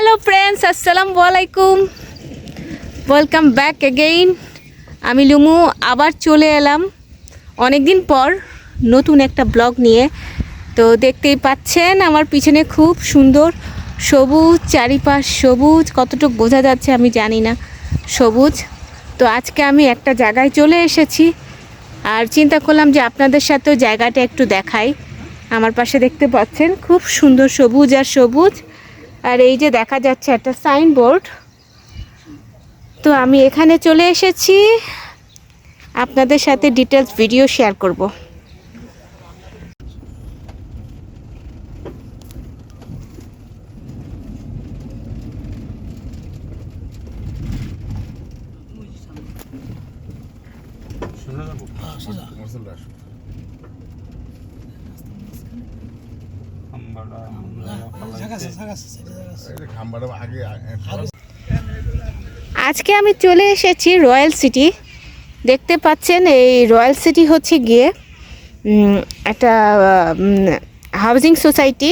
Hello friends আসসালামু আলাইকুম welcome back again আমি লুমু আবার চলে এলাম। অনেক দিন পর নতুন একটা ব্লগ নিয়ে। তো দেখতেই পাচ্ছেন, আমার পিছনে খুব সুন্দর সবুজ, চারিপাশ সবুজ। কতটুকু বোঝা যাচ্ছে আমি জানি না। সবুজ। তো আজকে আমি একটা জায়গায় চলে এসেছি। আর চিন্তা করলাম যে আপনাদের সাথেও জায়গাটা একটু দেখাই। আমার পাশে দেখতে পাচ্ছেন, খুব সুন্দর সবুজ আর সবুজ। আর এই যে দেখা যাচ্ছে একটা সাইনবোর্ড। তো আমি এখানে চলে এসেছি। আপনাদের সাথে ডিটেলস ভিডিও শেয়ার করব সোজা যাব মার্সেলটা আসো খাম্বাড়া এই যে খাম্বাড়া আগে আজকে আমি চলে এসেছি রয়্যাল সিটি। দেখতে পাচ্ছেন, এই রয়্যাল সিটি হচ্ছে গিয়ে একটা হাউজিং সোসাইটি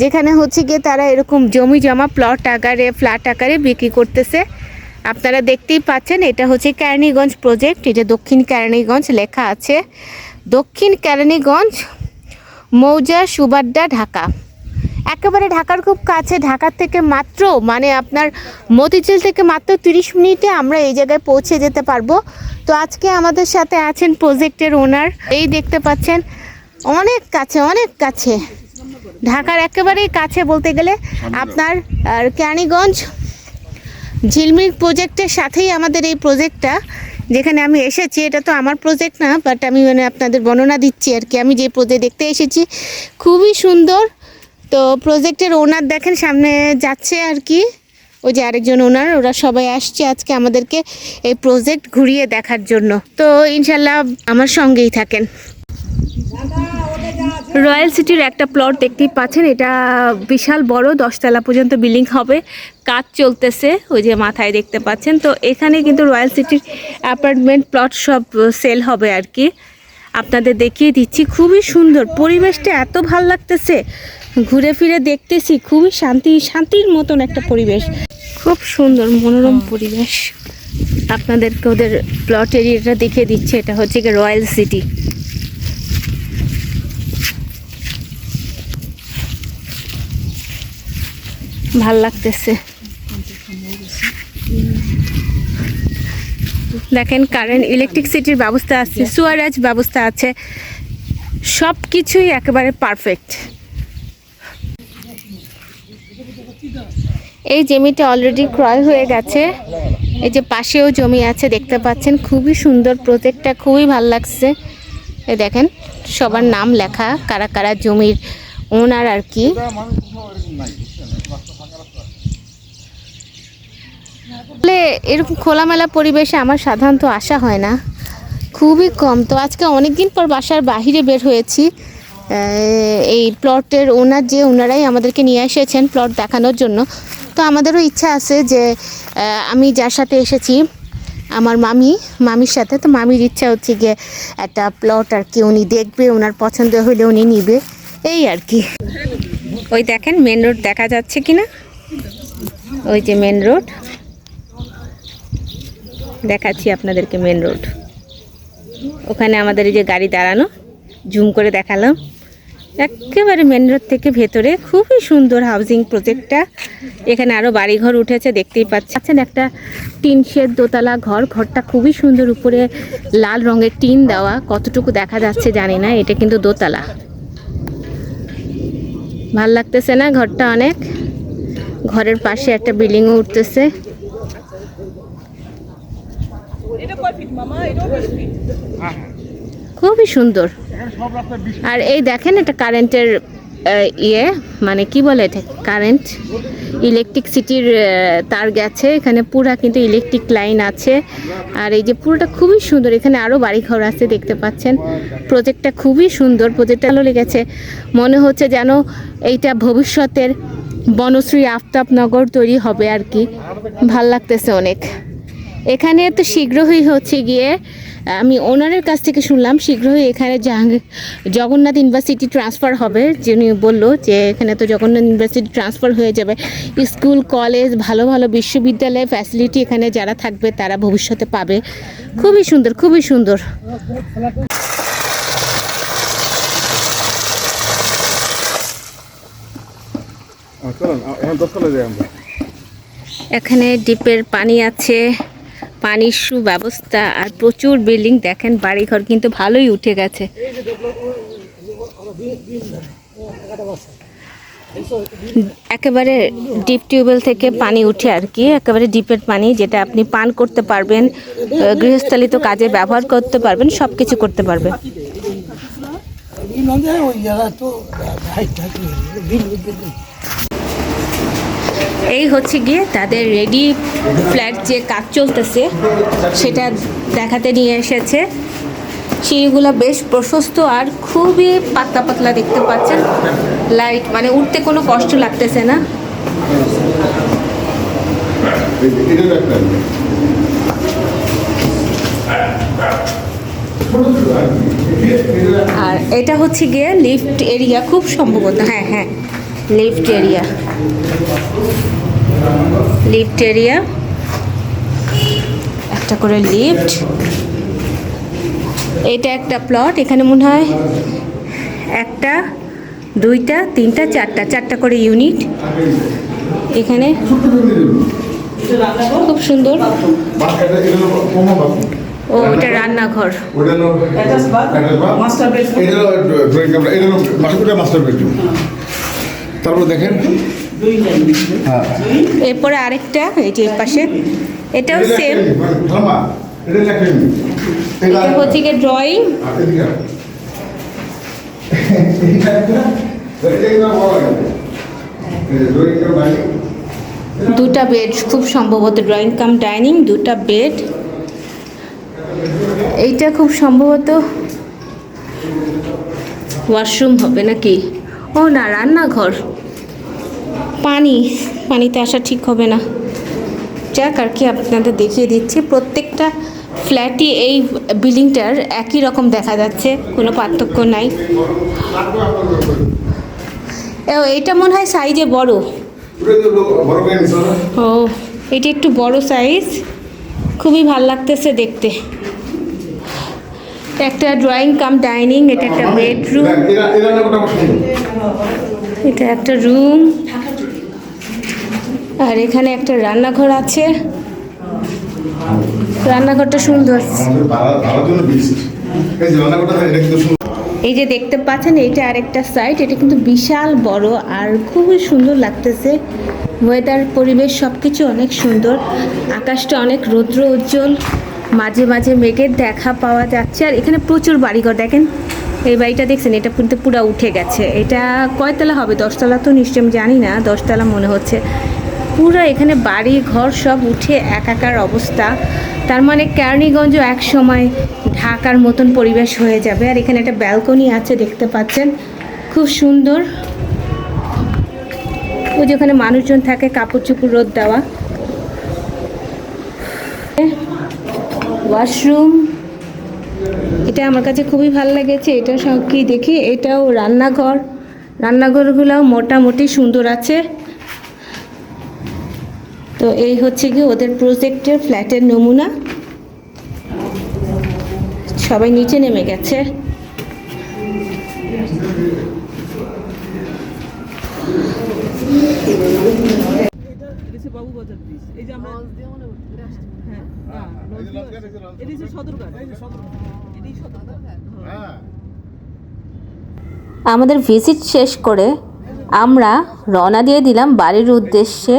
যেখানে হচ্ছে গিয়ে তারা এরকম জমি জমা প্লট আকারে ফ্ল্যাট আকারে বিক্রি করতেছে। আপনারা দেখতেই পাচ্ছেন, এটা হচ্ছে কেরানীগঞ্জ প্রজেক্ট এটা দক্ষিণ কেরানীগঞ্জ লেখা আছে। দক্ষিণ কেরানীগঞ্জ মৌজা সুবাড্ডা ঢাকা। একেবারে ঢাকার খুব কাছে ঢাকার থেকে মাত্র মানে আপনার মতিঝিল থেকে মাত্র তিরিশ মিনিটে আমরা এই জায়গায় পৌঁছে যেতে পারব। তো আজকে আমাদের সাথে আছেন প্রজেক্টের ওনার। এই দেখতে পাচ্ছেন অনেক কাছে অনেক কাছে। ঢাকার একেবারেই কাছে বলতে গেলে আপনার আর কেরানীগঞ্জ ঝিলমিল প্রজেক্টের সাথেই আমাদের এই প্রজেক্টটা। যেখানে আমি এসেছি, এটা তো আমার প্রজেক্ট না বাট আমি মানে আপনাদের বর্ণনা দিচ্ছি আর কি। আমি যে প্রজেক্ট দেখতে এসেছি, খুবই সুন্দর। তো প্রজেক্টের ওনার দেখেন, সামনে যাচ্ছে আর কি। ওই যে আরেকজন ওনার ওরা সবাই আসছে আজকে আমাদেরকে এই প্রজেক্ট ঘুরিয়ে দেখার জন্য। তো ইনশাল্লাহ আমার সঙ্গেই থাকেন। রয়্যাল সিটির একটা প্লট দেখতেই পাচ্ছেন এটা বিশাল বড় দশতলা পর্যন্ত বিল্ডিং হবে। কাজ চলতেছে ওই যে মাথায় দেখতে পাচ্ছেন। তো এখানে কিন্তু রয়্যাল সিটির অ্যাপার্টমেন্ট প্লট সব সেল হবে আর কি। আপনাদের দেখিয়ে দিচ্ছি খুবই সুন্দর। পরিবেশটা এত ভালো লাগতেছে ঘুরে ফিরে দেখতেছি খুবই শান্তি শান্তির মতন একটা পরিবেশ। খুব সুন্দর মনোরম পরিবেশ। আপনাদেরকে ওদের প্লট এরিয়াটা দেখিয়ে দিচ্ছে এটা হচ্ছে কি রয়্যাল সিটি। ভালো লাগতেছে। দেখেন কারেন্ট ইলেকট্রিসিটির ব্যবস্থা আছে সুয়ারাজ ব্যবস্থা আছে। সব কিছুই একেবারে পারফেক্ট এই জমিটা অলরেডি ক্রয় হয়ে গেছে। এই যে পাশেও জমি আছে, দেখতে পাচ্ছেন, খুবই সুন্দর প্রজেক্টটা খুবই ভালো লাগছে। এই দেখেন, সবার নাম লেখা, কারা কারা জমির ওনার আর কি। আসলে এরকম খোলামেলা পরিবেশে আমার সাধারণত আসা হয় না। খুবই কম। তো আজকে অনেক দিন পর বাসার বাহিরে বের হয়েছি। এই প্লটের ওনার যে, ওনারাই আমাদেরকে নিয়ে এসেছেন প্লট দেখানোর জন্য। তো আমাদেরও ইচ্ছা আছে যে আমি যার সাথে এসেছি, আমার মামি, মামির সাথে। তো মামির ইচ্ছা হচ্ছে গিয়ে একটা প্লট আর কি উনি দেখবে, ওনার পছন্দ হলে উনি নিবে। এই আর কি। ওই দেখেন মেন রোড দেখা যাচ্ছে কি না ওই যে মেন রোড দেখাচ্ছি আপনাদেরকে মেন রোড ওখানে আমাদের এই যে গাড়ি দাঁড়ানো জুম করে দেখালাম। একেবারে মেন রোড থেকে ভেতরে খুবই সুন্দর হাউজিং প্রজেক্টটা এখানে আরও বাড়িঘর উঠেছে, দেখতেই পাচ্ছি পাচ্ছেন একটা টিন শেড দোতলা ঘর। ঘরটা খুবই সুন্দর, উপরে লাল রঙের টিন দেওয়া। কতটুকু দেখা যাচ্ছে জানি না, এটা কিন্তু দোতলা। ভালো লাগতেছে না ঘরটা অনেক? ঘরের পাশে একটা বিল্ডিংও উঠতেছে। খুবই সুন্দর। আর এই দেখেন এটা কারেন্টের ইয়ে মানে কি বলে এটা? কারেন্ট। ইলেকট্রিক সিটির তার গেছে। এখানে পুরা কিন্তু ইলেকট্রিক লাইন আছে। আর এই যে পুরোটা খুবই সুন্দর। এখানে আরও বাড়িঘর আছে দেখতে পাচ্ছেন। প্রজেক্টটা খুবই সুন্দর। প্রজেক্টটা ভালো লেগেছে। মনে হচ্ছে যেন এইটা ভবিষ্যতের বনশ্রী আফতাবনগর তৈরি হবে আর কি। ভালো লাগতেছে অনেক। এখানে তো শীঘ্রই হচ্ছে গিয়ে আমি ওনারের কাছ থেকে শুনলাম শীঘ্রই এখানে জাহাঙ্গীর জগন্নাথ ইউনিভার্সিটি ট্রান্সফার হবে। যিনি বলল যে এখানে তো জগন্নাথ ইউনিভার্সিটি ট্রান্সফার হয়ে যাবে। স্কুল কলেজ ভালো ভালো বিশ্ববিদ্যালয় ফ্যাসিলিটি এখানে যারা থাকবে তারা ভবিষ্যতে পাবে। খুবই সুন্দর খুবই সুন্দর। এখানে ডিপের পানি আছে। পানির সুব্যবস্থা আর প্রচুর বিল্ডিং দেখেন বাড়িঘর কিন্তু ভালোই উঠে গেছে একেবারে ডিপ টিউবওয়েল থেকে পানি উঠে আর কি একেবারে ডিপের পানি যেটা আপনি পান করতে পারবেন গৃহস্থালিত কাজে ব্যবহার করতে পারবেন সব কিছু করতে পারবেন ওই জায়গা তো হাইট থাকে বিল বিল এই হচ্ছে গিয়ে তাদের রেডি ফ্ল্যাট যে কাজ চলতেছে, সেটা দেখাতে নিয়ে এসেছে। সিঁড়িগুলো বেশ প্রশস্ত আর খুবই পাতলা পাতলা দেখতে পাচ্ছেন। লাইট মানে উঠতে কোনো কষ্ট লাগতেছে না। আর এটা হচ্ছে গিয়ে লিফট এরিয়া খুব সম্ভবত। হ্যাঁ হ্যাঁ। লিফট এরিয়া লিফট এরিয়া একটা করে লিফট এটা একটা প্লট এখানে মনে হয় একটা দুইটা তিনটা চারটা চারটা করে ইউনিট এখানে খুব সুন্দর। ও এটা রান্নাঘর মাস্টার- bedroom। তারপর দেখেন। হ্যাঁ। এরপরে আরেকটা এই যে পাশে। এটাও সেম latrine, মানে এটা হচ্ছে ড্রয়িং আর এদিকে আয়। এটা একটা- এটা একটা বড় লাগে। এই যে drawing room বানিয়ে, দুটা বেড খুব সম্ভবত ড্রয়িং কাম ডাইনিং দুটা বেড এইটা খুব সম্ভবত ওয়াশরুম হবে নাকি? ও না, রান্নাঘর। পানি, পানিতে আসা ঠিক হবে না। যাক আর কি আপনাদের দেখিয়ে দিচ্ছি, প্রত্যেকটা ফ্ল্যাটই এই বিল্ডিংটার একই রকম দেখা যাচ্ছে, কোনো পার্থক্য নাই। ও এইটা মনে হয় সাইজে বড়? ও, এটা একটু বড় সাইজ খুবই ভালো লাগতেছে দেখতে। একটা ড্রয়িং কাম ডাইনিং এটা একটা বেডরুম। এটা একটা রুম আর এখানে একটা রান্নাঘর আছে। রান্নাঘরটা সুন্দর। এই যে এটা দেখতে পাচ্ছেন এইটা আরেকটা সাইট এটা কিন্তু বিশাল বড় আর খুবই সুন্দর লাগতেছে। ওয়েদার পরিবেশ সব কিছু অনেক সুন্দর। আকাশটা অনেক রৌদ্র উজ্জ্বল। মাঝে মাঝে মেঘের দেখা পাওয়া যাচ্ছে আর এখানে প্রচুর বাড়িঘর, দেখেন। এই বাড়িটা দেখছেন, এটা কিন্তু পুরো উঠে গেছে। এটা কয়তলা হবে? দশতলা তো নিশ্চয় আমি জানি না, দশতলা মনে হচ্ছে। পুরো এখানে বাড়ি ঘর সব উঠে একাকার অবস্থা। তার মানে কেরানীগঞ্জ এক সময় ঢাকার মতন পরিবেশ হয়ে যাবে। আর এখানে একটা ব্যালকনি আছে, দেখতে পাচ্ছেন। খুব সুন্দর। ওই যে ওখানে মানুষজন থাকে কাপড় চুপড় রোদ দেওয়া। ওয়াশরুম। এটা আমার কাছে খুবই ভালো লেগেছে। এটা সব কি দেখি? এটাও রান্নাঘর। রান্নাঘরগুলো মোটামুটি সুন্দর আছে। তো এই হচ্ছে কি ওদের প্রজেক্টের ফ্ল্যাটের নমুনা। সবাই নিচে নেমে গেছে। বাবু বাজার ব্রিজ এই যে আমরা হ্যাঁ। না এই যে লঞ্চঘাট, এই যে লঞ্চঘাট। এদেশে সদরঘাট। এটাই সদরঘাট। হ্যাঁ। আমাদের ভিজিট শেষ করে আমরা রওনা দিয়ে দিলাম বাড়ির উদ্দেশ্যে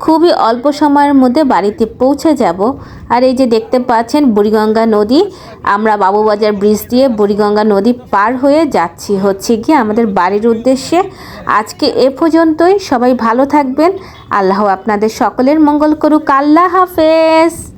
খুবই অল্প সময়ের মধ্যে বাড়িতে পৌঁছে যাব। আর এই যে দেখতে পাচ্ছেন বুড়িগঙ্গা নদী, আমরা বাবুবাজার ব্রিজ দিয়ে বুড়িগঙ্গা নদী পার হয়ে যাচ্ছি। হচ্ছে গিয়ে আমাদের বাড়ির উদ্দেশ্যে। আজকে এ পর্যন্তই। সবাই ভালো থাকবেন। আল্লাহ আপনাদের সকলের মঙ্গল করুক। আল্লাহ হাফেজ।